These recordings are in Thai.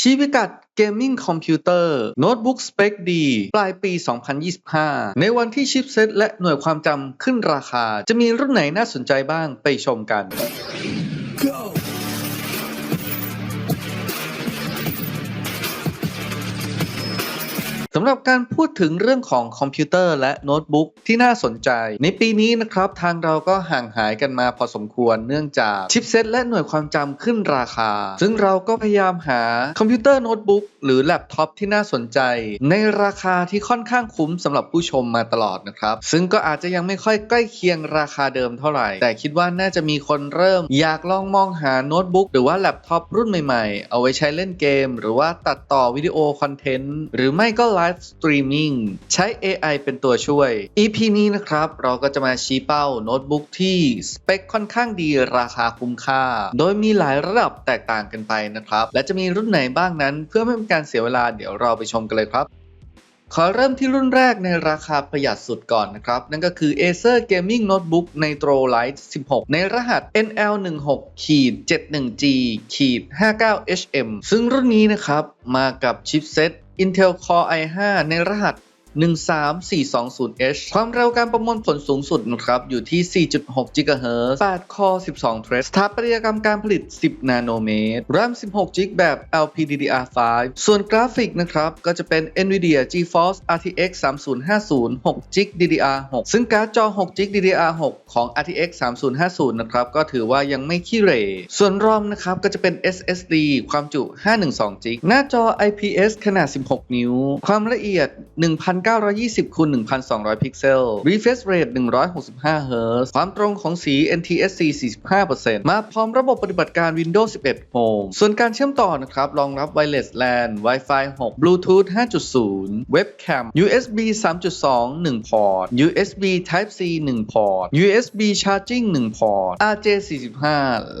ชี้พิกัดเกมมิ่งคอมพิวเตอร์โน้ตบุ๊กสเปคดี ปลายปี 2025 ในวันที่ชิปเซตและหน่วยความจำขึ้นราคา จะมีรุ่นไหนน่าสนใจบ้างไปชมกัน go. สำหรับการพูดถึงเรื่องของคอมพิวเตอร์และโน้ตบุ๊กที่น่าสนใจ ในปีนี้นะครับ ทางเราก็ห่างหายกันมาพอสมควรเนื่องจากชิปเซตและหน่วยความจำขึ้นราคา ซึ่งเราก็พยายามหาคอมพิวเตอร์โน้ตบุ๊กหรือแล็ปท็อปที่น่าสนใจ ในราคาที่ค่อนข้างคุ้มสำหรับผู้ชมมาตลอดนะครับ ซึ่งก็อาจจะยังไม่ค่อยใกล้เคียงราคาเดิมเท่าไหร่ แต่คิดว่าน่าจะมีคนเริ่ม อยากลองมองหาโน้ตบุ๊กหรือว่าแล็ปท็อปรุ่นใหม่ๆ เอาไว้ใช้เล่นเกม หรือว่าตัดต่อวิดีโอคอนเทนต์หรือไม่ก็ไลฟ์สตรีมมิ่งใช้ AI เป็นตัวช่วย EP นี้นะครับ เราก็จะมาชี้เป้าโน้ตบุ๊กที่สเปคค่อนข้างดีราคาคุ้มค่า โดยมีหลายระดับแตกต่างกันไปนะครับ และจะมีรุ่นไหนบ้างนั้นเพื่อไม่เป็นการเสียเวลาเดี๋ยวเราไปชมกันเลยครับขอเริ่มที่รุ่นแรกในราคาประหยัดสุดก่อนนะครับ นั่นก็คือ Acer Gaming Notebook Nitro Lite 16 ในรหัส NL16 71G 59HM ซึ่งรุ่นนี้นะครับ มากับชิปเซ็ต Intel Core i5 ในรหัส 13420H ความเร็วการประมวลผลสูงสุดนะครับอยู่ที่ 4.6 GHz 8 Core 12 Thread สถาปัตยกรรมการผลิต 10 นาโนเมตร RAM 16 GB แบบ LPDDR5 ส่วนกราฟิกนะครับ ก็จะเป็น NVIDIA GeForce RTX 3050 6 GB DDR6 ซึ่งการ์ดจอ 6 GB DDR6 ของ RTX 3050 นะครับ ก็ถือว่ายังไม่ขี้เหร่ ส่วน ROM นะครับ ก็จะเป็น SSD ความจุ 512 GB หน้าจอ IPS ขนาด 16 นิ้ว ความละเอียด1920คูณ1200 พิกเซล refresh rate 165 Hz ความตรงของสี NTSC 45%มาพร้อมระบบปฏิบัติการ Windows 11 Home ส่วนการเชื่อมต่อนะครับ รองรับ Wireless LAN Wi-Fi 6 Bluetooth 5.0 Webcam USB 3.2 1 พอร์ต USB Type C 1 พอร์ต USB Charging 1 พอร์ต RJ45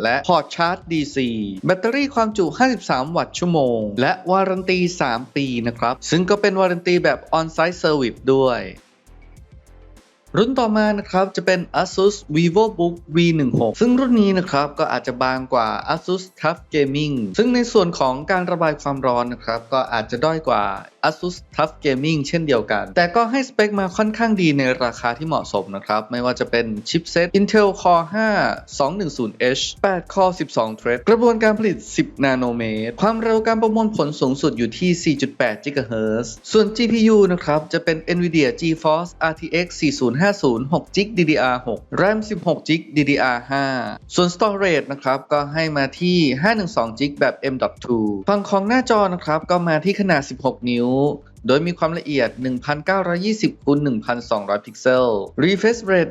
และพอร์ตชาร์จ DC แบตเตอรี่ความจุ 53 วัตต์ชั่วโมง และวารันตี 3 ปีนะครับ ซึ่งก็เป็นวารันตีแบบ On-Site Service ด้วย รุ่นต่อมานะครับจะเป็น ASUS VivoBook V16 ซึ่งรุ่นนี้นะครับก็อาจจะบางกว่า ASUS TUF Gaming ซึ่งในส่วนของการระบายความร้อนนะครับก็อาจจะด้อยกว่า ASUS TUF Gaming เช่นเดียวกัน แต่ก็ให้สเปคมาค่อนข้างดีในราคาที่เหมาะสมนะครับ ไม่ว่าจะเป็นชิปเซต Intel Core 5 210H 8 Core 12 Thread กระบวนการผลิต 10 นาโนเมตร ความเร็วการประมวลผลสูงสุดอยู่ที่ 4.8 GHz ส่วน GPU นะครับจะเป็น NVIDIA GeForce RTX 405 4050 6 GB DDR6 RAM 16 GB DDR5 ส่วน Storage นะครับก็ให้มาที่ 512 GB แบบ M.2 ฝั่งของหน้าจอนะครับก็มาที่ขนาด 16 นิ้ว โดยมีความละเอียด 1920คูณ1200 พิกเซล refresh rate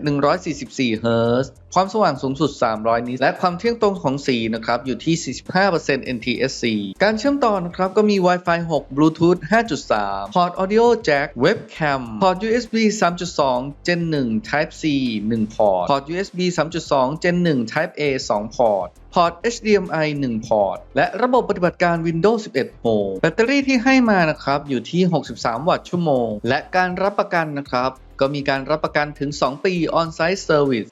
144 Hz ความสว่างสูงสุด 300 นิตและความเที่ยงตรงของสีนะครับ อยู่ที่ 45% NTSC การเชื่อมต่อนะครับ ก็มี Wi-Fi 6 Bluetooth 5.3 Port Audio Jack Webcam Port USB 3.2 Gen 1 Type C 1 พอร์ต Port USB 3.2 Gen 1 Type A 2 พอร์ต พอร์ต HDMI 1 พอร์ต และระบบปฏิบัติการ Windows 11 Home แบตเตอรี่ที่ให้มานะครับ อยู่ที่ 63 วัตต์ชั่วโมง และการรับประกันนะครับ ก็มีการรับประกันถึง 2 ปี On-Site Service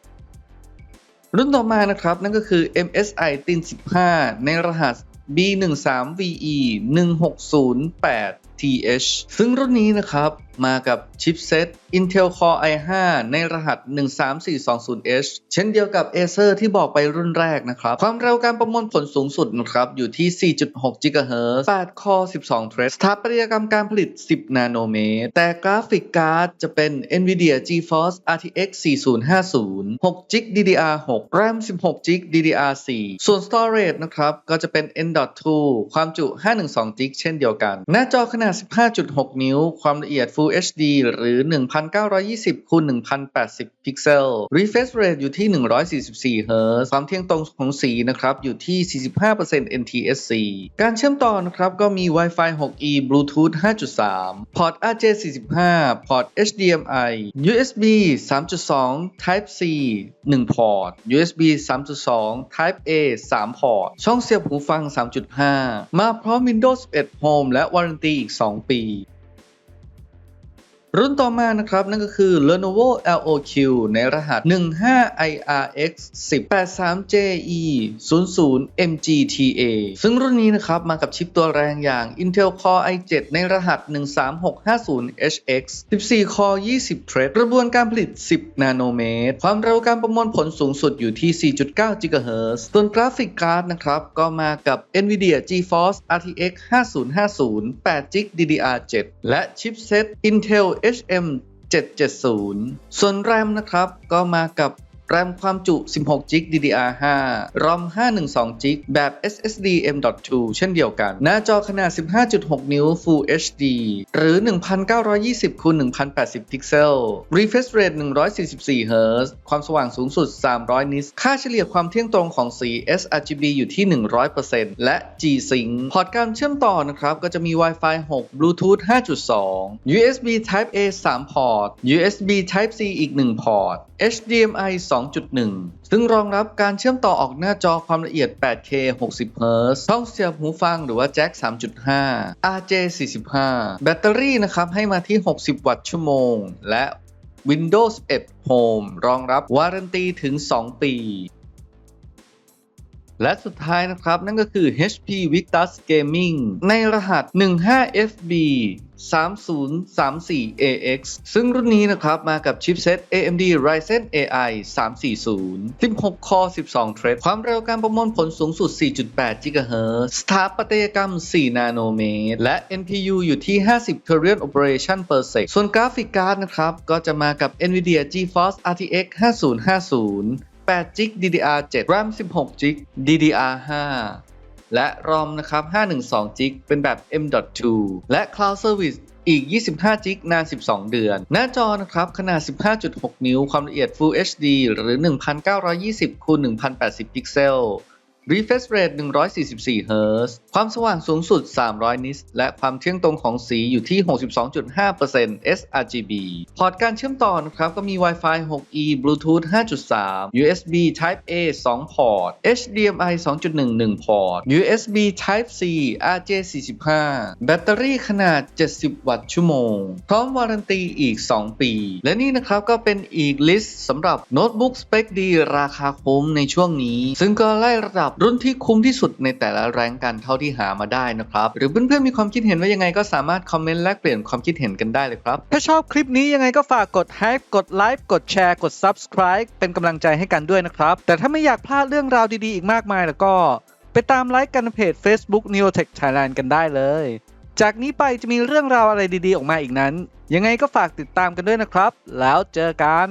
รุ่นต่อมานะครับ นั่นก็คือ MSI Tin 15 ในรหัส B13VE 1608 TH ซึ่งรุ่นนี้นะครับมากับชิปเซต Intel Core i5 ในรหัส 13420H เช่นเดียวกับ Acer ที่บอกไปรุ่นแรกนะครับ ความเร็วการประมวลผลสูงสุดนะครับ อยู่ที่ 4.6 GHz 8 Core 12 Thread สถาปัตยกรรมการผลิต 10 นาโนเมตร แต่กราฟิกการ์ดจะเป็น NVIDIA GeForce RTX 4050 6 GB DDR6 RAM 16 GB DDR4 ส่วน Storage นะครับ ก็จะเป็น N.2 ความจุ 512 GB เช่นเดียวกัน หน้าจอขนาด15.6 นิ้ว ความละเอียด Full HD หรือ 1920คูณ1080 พิกเซล refresh rate อยู่ที่ 144 Hz ความเที่ยงตรงของสีนะครับ อยู่ที่ 45% NTSC การเชื่อมต่อนะครับ ก็มี Wi-Fi 6E Bluetooth 5.3 พอร์ต RJ45 พอร์ต HDMI USB 3.2 Type C 1 พอร์ต USB 3.2 Type A 3 พอร์ต ช่องเสียบหูฟัง 3.5 มาพร้อม Windows 11 Home และวารันตีอีก2 ปี รุ่นต่อมานะครับนั่นก็คือ Lenovo LOQ ในรหัส 15IRX 1083JE 00 MGTA ซึ่งรุ่นนี้นะครับมากับชิปตัวแรงอย่าง Intel Core i7 ในรหัส 13650HX 14 Core 20 Thread กระบวนการผลิต 10 นาโนเมตร ความเร็วการประมวลผลสูงสุดอยู่ที่ 4.9 GHz ส่วนกราฟิกการ์ดนะครับก็มากับ NVIDIA GeForce RTX 5050 8 g b DDR7 และชิปเซ็ต Intel HM 770 ส่วนแรมนะครับก็มากับ แรมความจุ 16 g b DDR5 ROM 512 g b แบบ SSD M.2 เช่นเดียวกัน หน้าจอขนาด 15.6 นิ้ว Full HD หรือ 1920คูณ1080 พิกเซล Refresh Rate 144 Hz ความสว่างสูงสุด 300 นิตค่าเฉลี่ยความเที่ยงตรงของสี sRGB อยู่ที่ 100%และ G-Sync พอร์ตการเชื่อมต่อนะครับ ก็จะมี Wi-Fi 6 Bluetooth 5.2 USB Type A 3 พอร์ต USB Type C อีก 1 พอร์ต HDMI 2 2.1 ซึ่งรองรับการเชื่อมต่อออกหน้าจอความละเอียด 8K 60 Hz ช่องเสียบหูฟังหรือว่าแจ็ค 3.5 RJ45 แบตเตอรี่นะครับให้มาที่ 60 วัตต์ชั่วโมง และ Windows 11 Home รองรับวารันตีถึง 2 ปี และสุดท้ายนะครับ นั่นก็คือ HP Victus Gaming ในรหัส 15FB 3034AX ซึ่งรุ่นนี้นะครับ มากับชิปเซ็ต AMD Ryzen AI 340 16 Core 12 Thread ความเร็วการประมวลผลสูงสุด 4.8 GHz สถาปัตยกรรม 4 นาโนเมตร และ NPU อยู่ที่ 50 Korean Operation per sec ส่วนกราฟิกการ์ดนะครับ ก็จะมากับ NVIDIA GeForce RTX 5050 8 g b DDR7 RAM 16 g b DDR5 และ ROM นะครับ512 g b เป็นแบบ M.2 และ Cloud Service อีก 25 g b นาน 12 เดือน หน้าจอนะครับ ขนาด 15.6 นิ้ว ความละเอียด Full HD หรือ 1920คูณ1080 พิกเซล Refresh Rate 144 Hz ความสว่างสูงสุด 300 นิตและความเที่ยงตรงของสีอยู่ที่ 62.5% sRGB พอร์ตการเชื่อมต่อนะครับก็มี Wi-Fi 6E Bluetooth 5.3 USB Type A 2 พอร์ต HDMI 2.1 1 พอร์ต USB Type C RJ45 แบตเตอรี่ขนาด 70 วัตต์ชั่วโมง พร้อมวารันตีอีก 2 ปี และนี่นะครับก็เป็นอีกลิสต์สำหรับโน้ตบุ๊กสเปคดีราคาคุ้มในช่วงนี้ ซึ่งก็ไล่ระดับรุ่นที่คุ้มที่สุดในแต่ละแรงกันเท่าที่หามาได้นะครับ หรือเพื่อนๆมีความคิดเห็นว่ายังไงก็สามารถคอมเมนต์แลกเปลี่ยนความคิดเห็นกันได้เลยครับ ถ้าชอบคลิปนี้ยังไงก็ฝากกด Hype กดไลค์กดแชร์กด Subscribe เป็นกำลังใจให้กันด้วยนะครับ แต่ถ้าไม่อยากพลาดเรื่องราวดีๆอีกมากมายแล้วก็ ไปตามไลค์กันเพจ Facebook Neotech Thailand กันได้เลย จากนี้ไปจะมีเรื่องราวอะไรดีๆ ออกมาอีกนั้น ยังไงก็ฝากติดตามกันด้วยนะครับ แล้วเจอกัน